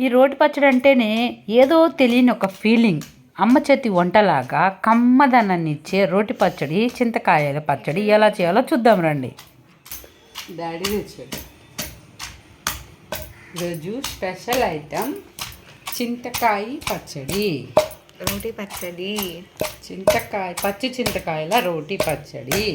ఈ రోటి పచ్చడి అంటేనే ఏదో తెలియని ఒక ఫీలింగ్. అమ్మ చేతి వంటలాగా కమ్మదనాన్ని ఇచ్చే రోటి పచ్చడి చింతకాయల పచ్చడి ఎలా చేయాలో చూద్దాం రండి. డాడీ తెచ్చాడు ఈరోజు స్పెషల్ ఐటమ్ చింతకాయ పచ్చడి. రోటి పచ్చడి. చింతకాయ పచ్చి చింతకాయల రోటి పచ్చడి.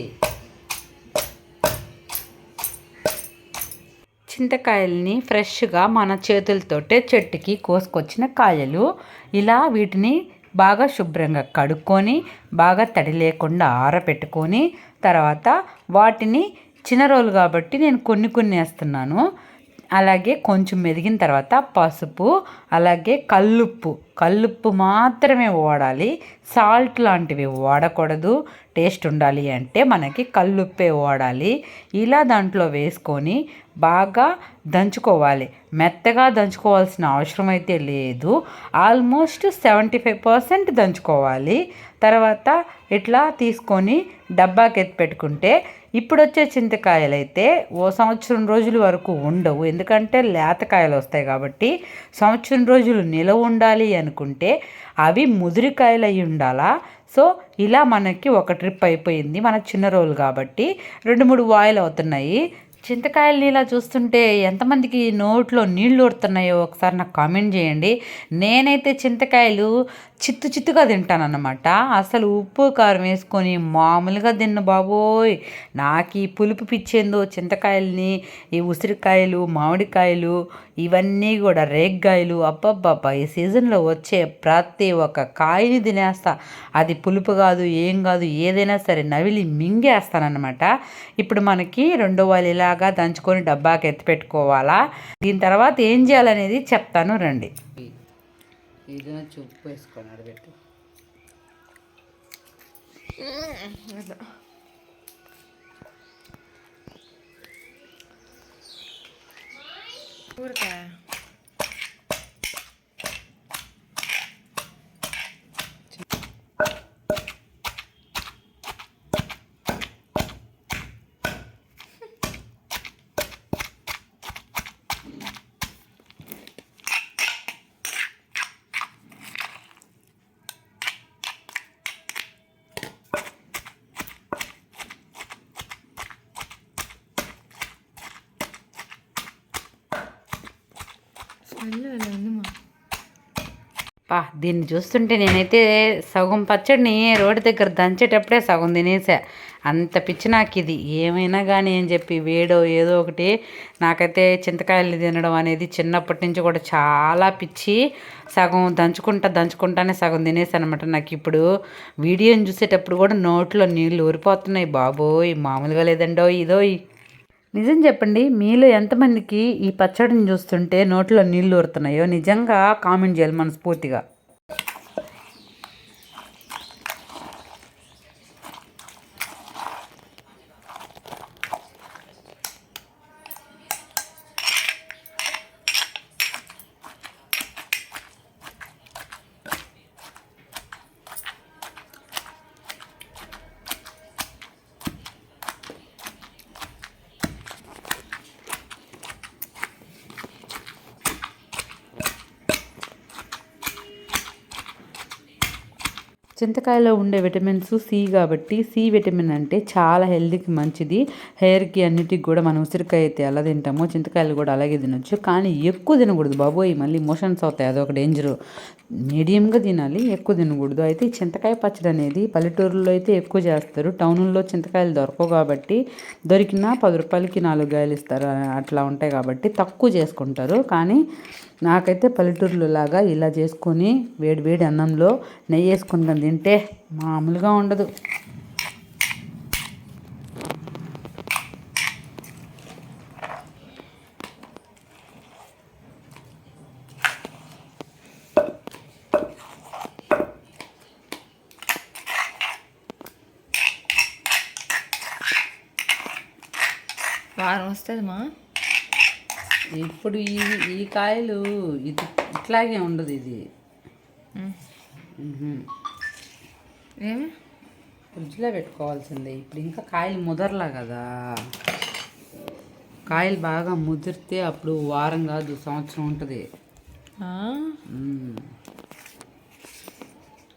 చింతకాయల్ని ఫ్రెష్గా మన చేతులతోటే చెట్టుకి కోసుకొచ్చిన కాయలు ఇలా వీటిని బాగా శుభ్రంగా కడుక్కొని బాగా తడి లేకుండా ఆరబెట్టుకొని తర్వాత వాటిని చిన్న రోలు కాబట్టి నేను కొన్ని కొన్ని వేస్తున్నాను. అలాగే కొంచెం మెదిగిన తర్వాత పసుపు అలాగే కల్లుప్పు. కల్లుప్పు మాత్రమే వాడాలి. సాల్ట్ లాంటివి వాడకూడదు. టేస్ట్ ఉండాలి అంటే మనకి కల్లుప్పే వాడాలి. ఇలా దాంట్లో వేసుకొని బాగా దంచుకోవాలి. మెత్తగా దంచుకోవాల్సిన అవసరం అయితే లేదు. ఆల్మోస్ట్ సెవెంటీ ఫైవ్ పర్సెంట్ దంచుకోవాలి. తర్వాత ఇట్లా తీసుకొని డబ్బాకి ఎత్తి పెట్టుకుంటే ఇప్పుడు వచ్చే చింతకాయలు అయితే ఓ సంవత్సరం రోజుల వరకు ఉండవు. ఎందుకంటే లేతకాయలు వస్తాయి కాబట్టి సంవత్సరం రోజులు నిలవ ఉండాలి అనుకుంటే అవి ముదిరికాయలు అయి ఉండాలా? సో ఇలా మనకి ఒక ట్రిప్ అయిపోయింది. మన చిన్న రోజులు కాబట్టి రెండు మూడు వాయిల్ అవుతున్నాయి. చింతకాయలు ఇలా చూస్తుంటే ఎంతమందికి నోట్లో నీళ్ళు ఊడుతున్నాయో ఒకసారి నాకు కామెంట్ చేయండి. నేనైతే చింతకాయలు చిత్తు చిత్తుగా తింటానన్నమాట. అసలు ఉప్పు కారం వేసుకొని మామూలుగా తిన్న బాబోయ్. నాకు ఈ పులుపు పిచ్చేందో చింతకాయలని ఈ ఉసిరికాయలు మామిడికాయలు ఇవన్నీ కూడా రేగ్గాయలు అబ్బబ్బబ్బా ఈ సీజన్లో వచ్చే ప్రతి ఒక్క కాయని తినేస్తా. అది పులుపు కాదు ఏం కాదు ఏదైనా సరే నవిలి మింగేస్తానన్నమాట. ఇప్పుడు మనకి రెండో వాళ్ళు ఇలాగా దంచుకొని డబ్బాకి ఎత్తి పెట్టుకోవాలా? దీని తర్వాత ఏం చేయాలనేది చెప్తాను రండి. చూపు వేసుకొని Burada. ఊరకాయ అలా ఉందమ్మా. పా దీన్ని చూస్తుంటే నేనైతే సగం పచ్చడిని రోడ్డు దగ్గర దంచేటప్పుడే సగం తినేసా. అంత పిచ్చి నాకు ఇది ఏమైనా కానీ అని చెప్పి వేడో ఏదో ఒకటి నాకైతే చింతకాయలు తినడం అనేది చిన్నప్పటి నుంచి కూడా చాలా పిచ్చి. సగం దంచుకుంటా దంచుకుంటానే సగం తినేసాను అనమాట నాకు ఇప్పుడు వీడియోని చూసేటప్పుడు కూడా నోట్లో నీళ్ళు ఊరిపోతున్నాయి. బాబోయ్ మామూలుగా లేదండో ఇదో నిజం చెప్పండి మీలో ఎంతమందికి ఈ పచ్చడిని చూస్తుంటే నోట్లో నీళ్ళు ఊరుతున్నాయో? నిజంగా కామెంట్ చేయాలి మనస్ఫూర్తిగా. చింతకాయలో ఉండే విటమిన్స్ సి కాబట్టి సి విటమిన్ అంటే చాలా హెల్తీకి మంచిది. హెయిర్కి అన్నిటికి కూడా మనం ఉసిరికాయ అయితే ఎలా తింటామో చింతకాయలు కూడా అలాగే తినొచ్చు. కానీ ఎక్కువ తినకూడదు బాబోయ్ మళ్ళీ మోషన్స్ అవుతాయి అదొక డేంజరు. మీడియంగా తినాలి ఎక్కువ తినకూడదు. అయితే ఈ చింతకాయ పచ్చడి అనేది పల్లెటూరులో అయితే ఎక్కువ చేస్తారు. టౌన్లో చింతకాయలు దొరకవు కాబట్టి దొరికినా పది రూపాయలకి నాలుగు కాయలు ఇస్తారు. అట్లా ఉంటాయి కాబట్టి తక్కువ చేసుకుంటారు. కానీ నాకైతే పల్లెటూరులో లాగా ఇలా చేసుకొని వేడి వేడి అన్నంలో నెయ్యి వేసుకుంటాను తింటే మామూలుగా ఉండదు. వారం వస్తుందమ్మా. ఇప్పుడు ఈ ఈ కాయలు ఇది ఇట్లాగే ఉండదు ఇది. ఏమి? ఫ్రిడ్జ్లో పెట్టుకోవాల్సిందే. ఇప్పుడు ఇంకా కాయలు ముదరలా కదా. కాయలు బాగా ముదిరితే అప్పుడు వారం కాదు సంవత్సరం ఉంటుంది.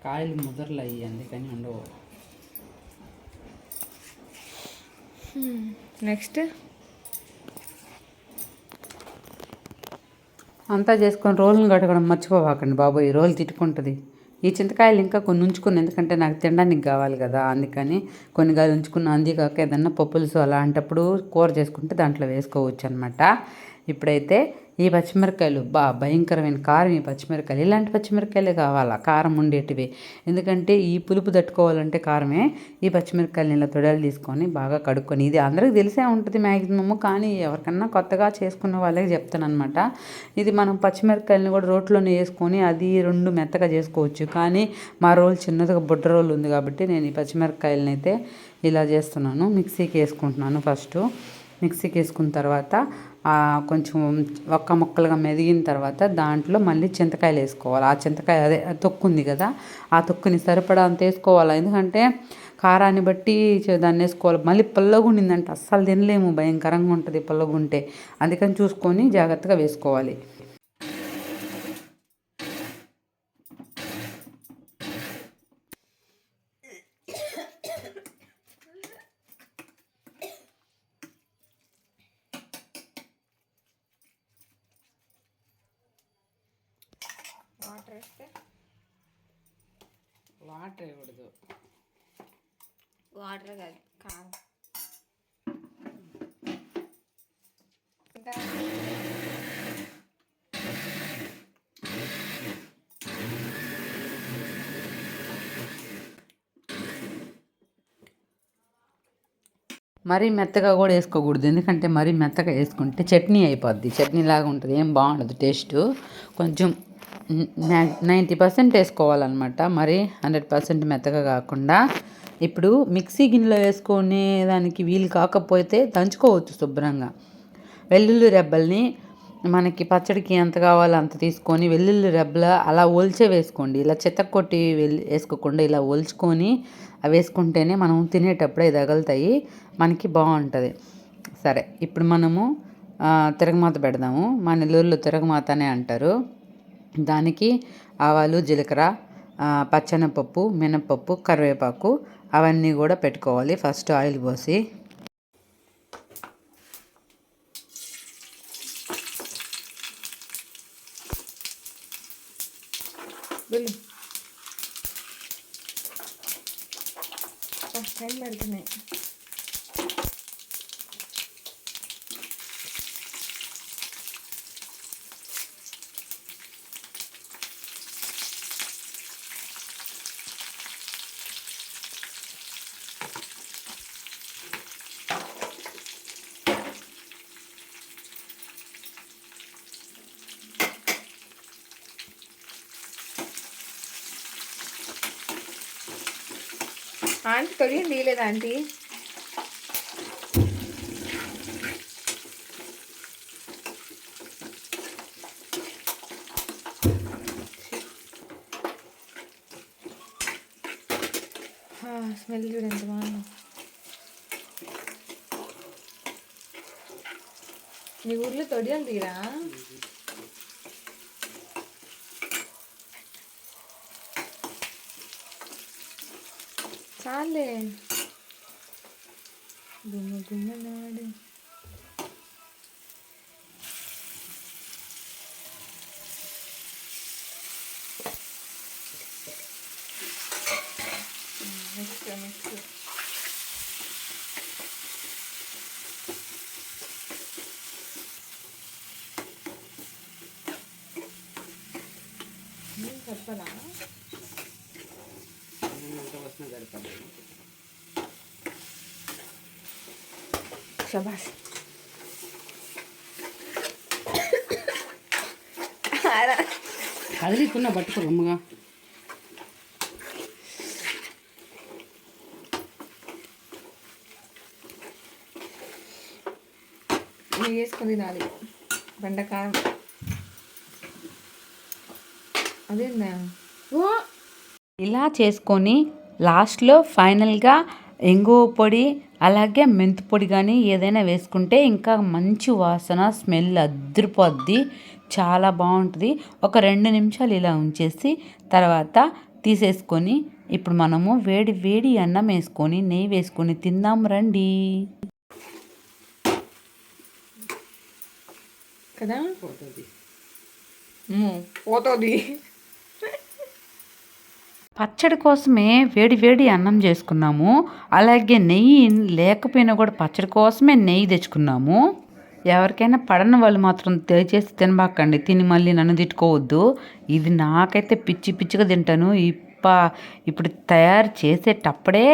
కాయలు ముదరలు అయ్యి అందుకని ఉండవు. నెక్స్ట్? అంతా చేసుకొని రోలును కడగడం మర్చిపోవాకండి బాబు ఈ రోలు తిట్టుకుంటుంది. ఈ చింతకాయలు ఇంకా కొన్ని ఉంచుకుని ఎందుకంటే నాకు తినడానికి కావాలి కదా అందుకని కొన్ని కాయలు ఉంచుకున్న. అందికాక ఏదన్నా పప్పులుసు అలాంటప్పుడు కూర చేసుకుంటే దాంట్లో వేసుకోవచ్చు అనమాట ఇప్పుడైతే ఈ పచ్చిమిరకాయలు బా భయంకరమైన కారం ఈ పచ్చిమిరకాయలు ఇలాంటి పచ్చిమిరకాయలే కావాలా? కారం ఉండేటివి. ఎందుకంటే ఈ పులుపు తట్టుకోవాలంటే కారమే ఈ పచ్చిమిరకాయలు ఇలా తొడలు తీసుకొని బాగా కడుక్కొని ఇది అందరికీ తెలిసే ఉంటుంది మ్యాక్సిమమ్ కానీ ఎవరికన్నా కొత్తగా చేసుకున్న వాళ్ళకి చెప్తాను అనమాట ఇది మనం పచ్చిమిరకాయలను కూడా రోట్లోనే వేసుకొని అది రెండు మెత్తగా చేసుకోవచ్చు. కానీ మా రోల్ చిన్నదిగా బుడ్డ రోల్ ఉంది కాబట్టి నేను ఈ పచ్చిమిరకాయలని అయితే ఇలా చేస్తున్నాను. మిక్సీకి వేసుకుంటున్నాను ఫస్ట్. మిక్సీకి వేసుకున్న తర్వాత కొంచెం ఒక్క ముక్కలుగా మెదిగిన తర్వాత దాంట్లో మళ్ళీ చింతకాయలు వేసుకోవాలి ఆ చింతకాయ అదే ఆ తొక్కు ఉంది కదా ఆ తొక్కుని సరిపడా అంత వేసుకోవాలి. ఎందుకంటే కారాన్ని బట్టి దాన్ని వేసుకోవాలి. మళ్ళీ పుల్లగుండిందంటే అస్సలు తినలేము. భయంకరంగా ఉంటుంది పుల్లగుంటే. అందుకని చూసుకొని జాగ్రత్తగా వేసుకోవాలి. వాటర్ వాటర్ వేయకూడదు వాటర్ కాదు కారం. ఇంకా మరీ మెత్తగా కూడా వేసుకోకూడదు ఎందుకంటే మరీ మెత్తగా వేసుకుంటే చట్నీ అయిపోద్ది. చట్నీ లాగా ఉంటుంది ఏం బాగుండదు టేస్ట్. కొంచెం నైంటీ పర్సెంట్ వేసుకోవాలన్నమాట. మరి హండ్రెడ్ పర్సెంట్ మెత్తగా కాకుండా ఇప్పుడు మిక్సీ గిన్నెలో వేసుకునే దానికి వీలు కాకపోతే దంచుకోవచ్చు శుభ్రంగా. వెల్లుల్లి రెబ్బల్ని మనకి పచ్చడికి ఎంత కావాలో అంత తీసుకొని వెల్లుల్లి రెబ్బల అలా ఒలిచే వేసుకోండి. ఇలా చెత్త కొట్టి వెళ్ళి వేసుకోకుండా ఇలా ఒల్చుకొని అవి వేసుకుంటేనే మనం తినేటప్పుడు అవి తగులుతాయి. మనకి బాగుంటుంది. సరే ఇప్పుడు మనము తిరగమాత పెడదాము. మా నెల్లూరులో తిరగమాత అనే అంటారు. దానికి ఆవాలు జీలకర్ర ఆ, పచ్చెనపప్పు మినపప్పు కరివేపాకు అవన్నీ కూడా పెట్టుకోవాలి. ఫస్ట్ ఆయిల్ పోసి. ఫస్ట్ టైం పెడుతున్నాయి. ఆంటీ తొడిగి తీయలేదా ఆంటీ స్మెల్ చూడు ఎంత బాగుందో మీ ఊర్లో తొడియాలు తీరా ಶಾಲೆ. ಗುಮ ಗುಮ ನಾಡು శబాష్ కదిలికున్న పట్టుకో రొమ్మగా. నువ్వు వేసుకొని తినాలి. బెండకారం అదేందా? ఇలా చేసుకొని లాస్ట్లో ఫైనల్గా ఇంగువ పొడి అలాగే మెంతి పొడి కానీ ఏదైనా వేసుకుంటే ఇంకా మంచి వాసన స్మెల్ అద్దరిపోద్ది చాలా బాగుంటుంది. ఒక రెండు నిమిషాలు ఇలా ఉంచేసి తర్వాత తీసేసుకొని ఇప్పుడు మనము వేడి వేడి అన్నం వేసుకొని నెయ్యి వేసుకొని తిందాం రండి. కదా? అమ్మో, పోతుంది. పచ్చడి కోసమే వేడి వేడి అన్నం చేసుకున్నాము. అలాగే నెయ్యి లేకపోయినా కూడా పచ్చడి కోసమే నెయ్యి తెచ్చుకున్నాము. ఎవరికైనా పడని వాళ్ళు మాత్రం దయచేసి తినబాకండి. తిని మళ్ళీ నన్ను తిట్టుకోవద్దు. ఇది నాకైతే పిచ్చి పిచ్చిగా తింటాను. ఇప్ప ఇప్పుడు తయారు చేసేటప్పుడే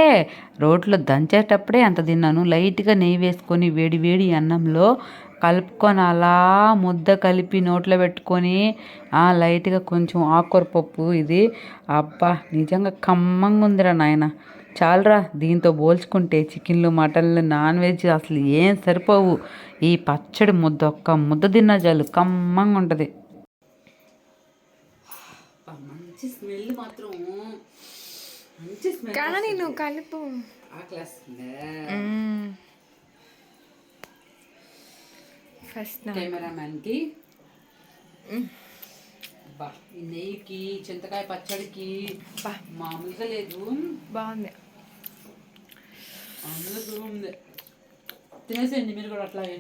రోట్లో దంచేటప్పుడే అంత తిన్నాను. లైట్గా నెయ్యి వేసుకొని వేడి వేడి అన్నంలో కలుపుకొని అలా ముద్ద కలిపి నోట్లో పెట్టుకొని ఆ లైట్గా కొంచెం ఆకుకూర పప్పు ఇది. అబ్బా నిజంగా కమ్మంగా ఉందిరా నాయన. చాలరా దీంతో పోల్చుకుంటే చికెన్లు మటన్లు నాన్ వెజ్ అసలు ఏం సరిపోవు. ఈ పచ్చడి ముద్ద ఒక్క ముద్ద తిన్నా చాలు కమ్మంగా ఉంటుంది. మంచి స్మెల్ మాత్రం. మంచి స్మెల్ కానీ నువ్వు కలుపు. ఫస్ట్ నా కెమెరామ్యాన్కి బా ఈ నెయ్యికి చింతకాయ పచ్చడికి బా. మామూలుగా లేదు. బాగుంది. అందులో ఉంది. తినేసేయండి మీరు కూడా అట్లాగే.